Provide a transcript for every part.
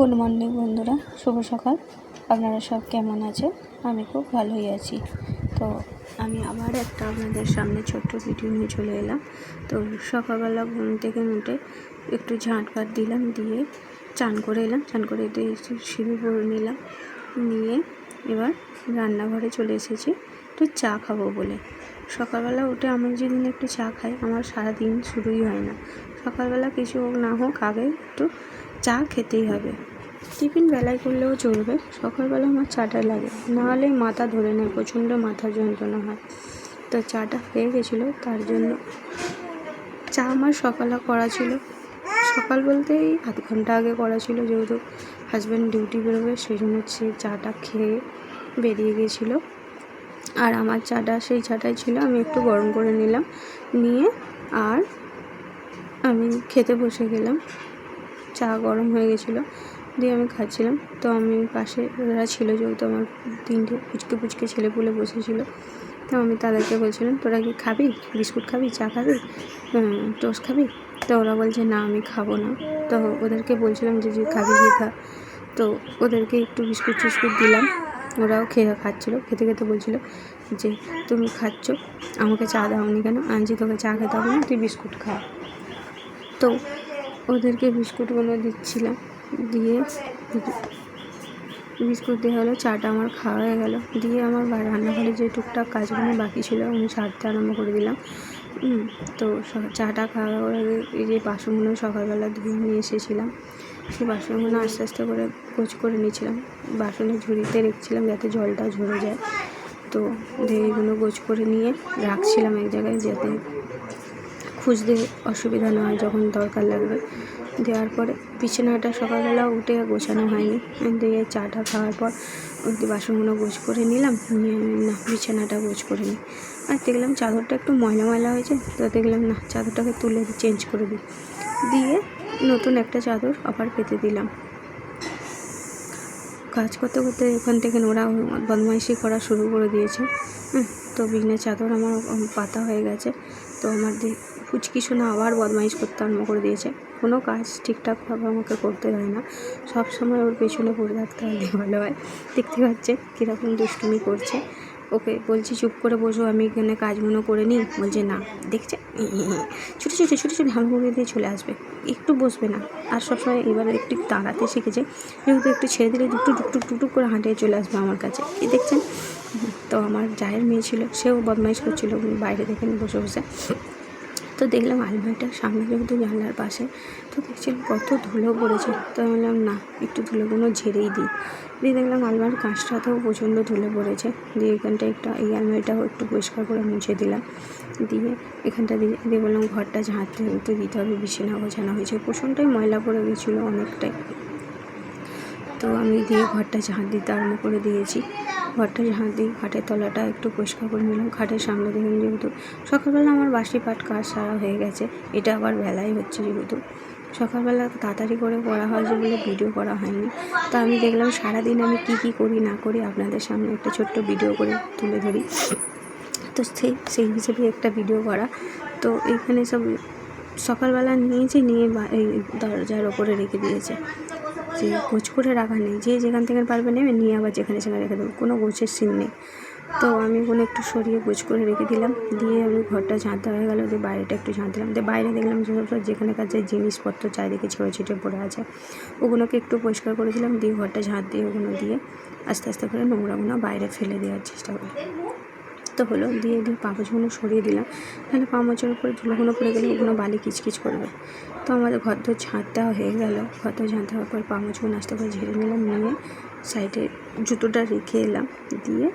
Good morning বন্ধুরা, শুভ সকাল। আপনারা সব কেমন আছেন? আমি খুব ভালোই আছি। তো আমি আবার একটা আপনাদের সামনে ছোট্ট ভিডিও নিয়ে চলে এলাম। তো সকালবেলা ঘুম থেকে উঠে একটু ঝাঁট ঝাঁটপাট দিলাম, দিয়ে চান করে এলাম। চান করে একটু সিঁড়ি পরে নিলাম। নিয়ে এবার রান্নাঘরে চলে এসেছি। একটু চা খাব বলে। সকালবেলা উঠে আমি যেদিন একটু চা খাই, আমার সারাদিন শুরুই হয় না। সকালবেলা কিছু হোক না হোক, আগে একটু চা খেতেই হবে। টিফিন বেলায় করলেও চলবে, সকালবেলা আমার চাটা লাগে। নাহলে মাথা ধরে নেয়, প্রচণ্ড মাথা যন্ত্রণা হয়। তো চাটা হয়ে গেছিল, তার জন্য চা আমার সকালে করা ছিল। সকাল বলতে এই আধ ঘণ্টা আগে করা ছিল, যেহেতু হাজব্যান্ড ডিউটি বেরোবে সেই জন্য সে চাটা খেয়ে বেরিয়ে গেছিল। আর আমার চাটা, সেই চাটাই ছিল, আমি একটু গরম করে নিলাম, নিয়ে আর আমি খেতে বসে গেলাম। চা গরম হয়ে গেছিল। দিয়ে আমি খাচ্ছিলাম। তো আমি পাশে ওরা ছিল যেহেতু আমার তিনটে পুচকে পুচকে ছেলেপুলে বসেছিলো, তো আমি তাদেরকে বলছিলাম, তোরা কি খাবি? বিস্কুট খাবি? চা খাবি? টোস্ট খাবি? তো ওরা বলছে, না, আমি খাব না। তো ওদেরকে বলছিলাম যে যে খাবি কি খা। তো ওদেরকে একটু বিস্কুট টিস্কুট দিলাম। ওরাও খেয়ে খাচ্ছিলো, খেতে খেতে বলছিলো যে, তুমি খাচ্ছ, আমাকে চা দাওনি কেন? যে তোকে চা খেতে হবে না, তুই বিস্কুট খা। তো ওদেরকে বিস্কুটগুলো দিচ্ছিলাম। দিয়ে বিস্কুট দেওয়া হলো, চাটা আমার খাওয়া হয়ে গেলো। দিয়ে আমার রান্নাঘরে যে টুকটাক কাজগুলো বাকি ছিল, আমি সারতে আরম্ভ করে দিলাম। তো চাটা খাওয়ার আগে এই যে বাসনগুলো সকালবেলা ধুয়ে নিয়ে এসেছিলাম। সেই বাসনগুলো আস্তে আস্তে করে কোচ করে নিয়েছিলাম। বাসনের ঝুড়িতে রেখেছিলাম যাতে জলটা ঝরে যায়। তো এইগুলো গোছ করে নিয়ে রাখছিলাম এক জায়গায় যাতে খুঁজতে অসুবিধা না হয় যখন দরকার লাগবে। দেওয়ার পরে বিছানাটা সকালবেলা উঠে গোছানো হয়নি। দিয়ে চাটা খাওয়ার পর ওই বাসনগুলো গোছ করে নিলাম। নিয়ে না, বিছানাটা গোছ করে নিই আর দেখলাম চাদরটা একটু ময়লা ময়লা হয়েছে, তো দেখলাম না, চাদরটাকে তুলে চেঞ্জ করে দিই। দিয়ে নতুন একটা চাদর আবার পেতে দিলাম। কাজ করতে করতে ওখান থেকে ওরা বদমাইশি করা শুরু করে দিয়েছে। তো বিঘ্নে চাদর আমার পাতা হয়ে গেছে, তো আমার ফুচকি শোনা আবার বদমাইশ করতে আরম্ভ করে দিয়েছে। কোনো কাজ ঠিকঠাকভাবে আমাকে করতে দেয় না। সব সময় ওর পেছনে পড়ে থাকতে হলে ভালো হয়। দেখতে পাচ্ছে কীরকম দুষ্টুমি করছে। ওকে বলছি, চুপ করে বসো, আমি এখানে কাজগুলো করে নিই। বলছে, না। দেখছে ছোটো ছোটো ছোটো ছোটো হামগুলো দিয়ে চলে আসবে। একটু বসবে না। আর সবসময় এবার একটু দাঁড়াতে শিখেছে। যেহেতু একটু ছেড়ে দিলে টুকটুক টুকটুক টুকটুক করে হাঁটিয়ে চলে আসবে আমার কাছে। এই দেখছেন? তো আমার জায়ের মেয়ে ছিল, সেও বদমাইশ করছিল। বাইরে দেখেন বসে বসে। তো দেখলাম আলমারিটার সামনে যেহেতু জানলার পাশে, তো দেখছিলাম কত ধুলো পড়েছে। তো আমি বললাম, না, একটু ধুলোগুলো ঝেড়েই দিই। দিয়ে দেখলাম আলমার কাঁচটাতেও প্রচণ্ড ধুলো পড়েছে। দিয়ে এখানটা একটা, এই আলমারিটাও একটু পরিষ্কার করে মুছে দিলাম। দিয়ে এখানটা দিয়ে দিয়ে বললাম, ঘরটা ঝাঁটতে দিতে হবে, বিছানা গোছানো হয়েছে। প্রচণ্ডটাই ময়লা পড়ে গেছিল অনেকটাই। তো আমি দিয়ে ঘরটা ঝাঁট দিতে আরম্ভ করে দিয়েছি। ঘরটা ঝাঁট দিয়ে খাটের তলাটা একটু পরিষ্কার করে নিলাম। খাটের সামনে দেখুন যেহেতু সকালবেলা আমার বাসি পাট কাজ সারা হয়ে গেছে, এটা আবার বেলায় হচ্ছে যেহেতু। সকালবেলা তাড়াতাড়ি করে পড়া হয় যে বলে ভিডিও করা হয়নি। তা আমি দেখলাম সারাদিন আমি কি কি করি না করি আপনাদের সামনে একটা ছোট্ট ভিডিও করে তুলে ধরি। তো সেই সেই হিসেবে একটা ভিডিও করা। তো এখানে সব সকালবেলা নিয়েছে, নিয়ে এই দরজার ওপরে রেখে দিয়েছে। যে গোছ করে রাখা নেই, যে যেখান থেকে পারবে নেবে নিয়ে আবার যেখানে সেখানে রেখে দেবো, কোনো গোছের সিন নেই। তো আমি ওখানে একটু সরিয়ে গোছ করে রেখে দিলাম, দিয়ে আমি ঘরটা ঝাঁতে হয়ে গেলো, দিয়ে বাইরেটা একটু ঝাঁত দিলাম, দিয়ে বাইরে দেখলাম যে সব যেখানে কাছে জিনিসপত্র চারিদিকে ছেড়ে ছিটে পড়ে আছে, ওগুলোকে একটু পরিষ্কার করে দিলাম, দিয়ে ঘরটা ঝাঁত দিয়ে ওগুলো দিয়ে আস্তে আস্তে করে নোংরাগুলো বাইরে ফেলে দেওয়ার চেষ্টা করি তো হলো, দিয়ে দিয়ে পাপোচগুলো সরিয়ে দিলাম। তাহলে পামোচের উপরে ধুলোগুলো পড়ে গেলে ওগুলো বালি কিচকিচ করবে তো আমাদের ঘর তো ঝাঁট দেওয়া হয়ে গেল। ঘর তো ঝাঁট দেওয়ার পর পামোচগুলো আস্তে করে ঝেড়ে নিলাম, নিয়ে সাইডে জুতোটা রেখে এলাম, দিয়ে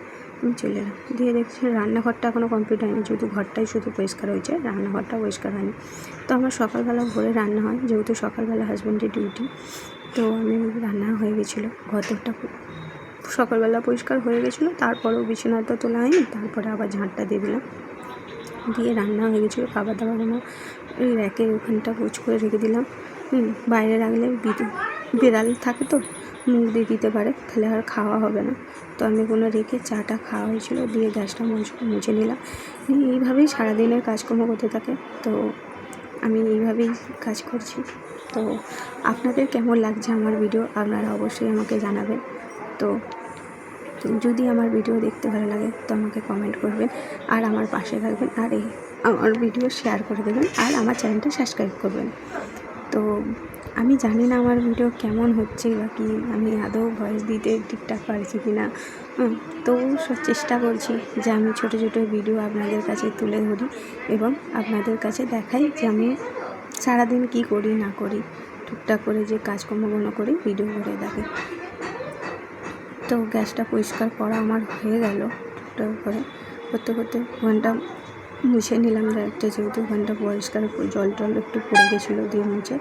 আমি চলে এলাম। দিয়ে দেখছি রান্নাঘরটা এখনও কমপ্লিট হয়নি, যেহেতু ঘরটাই শুধু পরিষ্কার হয়েছে রান্নাঘরটা পরিষ্কার হয়নি। তো আমার সকালবেলা ভোরে রান্না হয়, যেহেতু সকালবেলা হাজব্যান্ডের ডিউটি তো আমি রান্না হয়ে গেছিল ঘরটা সকালবেলা পরিষ্কার হয়ে গেছিল, তারপরেও বিছানাটা তোলা হয়নি, তারপরে আবার ঝাঁটটা দিয়ে দিলাম। দিয়ে রান্না হয়ে গেছিল খাবার দাবারগুলো ওই র্যাকের ওখানটা গোছ করে রেখে দিলাম। বাইরে রাখলে বিড়াল থাকে তো, মুখ দিয়ে দিতে পারে, তাহলে আর খাওয়া হবে না। তো আমি কোনো রেখে চাটা খাওয়া হয়েছিলো, দিয়ে গ্যাসটা মুছে নিলাম। এইভাবেই সারাদিনের কাজকর্ম করতে থাকে, তো আমি এইভাবেই কাজ করছি। তো আপনাদের কেমন লাগছে আমার ভিডিও, আপনারা অবশ্যই আমাকে জানাবেন। তো যদি আমার ভিডিও দেখতে ভালো লাগে তো আমাকে কমেন্ট করবেন আর আমার পাশে থাকবেন আর এই আমার ভিডিও শেয়ার করে দেবেন আর আমার চ্যানেলটা সাবস্ক্রাইব করবেন। তো আমি জানি না আমার ভিডিও কেমন হচ্ছে বা কি আমি আদৌ ভয়েস দিতে ঠিকঠাক পারছি কি না হুম, তো সব চেষ্টা করছি যে আমি ছোটো ছোটো ভিডিও আপনাদের কাছে তুলে ধরি এবং আপনাদের কাছে দেখাই যে আমি সারাদিন কী করি না করি টুকটাক করে যে কাজকর্মগুলো করি ভিডিও করে দেখে। তো গ্যাসটা পরিষ্কার করা আমার হয়ে গেল টুকটাক করে। করতে করতে ওখানটা মুছে নিলাম একটা যেহেতু ওখানটা পরিষ্কার জল টল একটু পড়ে গেছিল দিয়ে মুছে।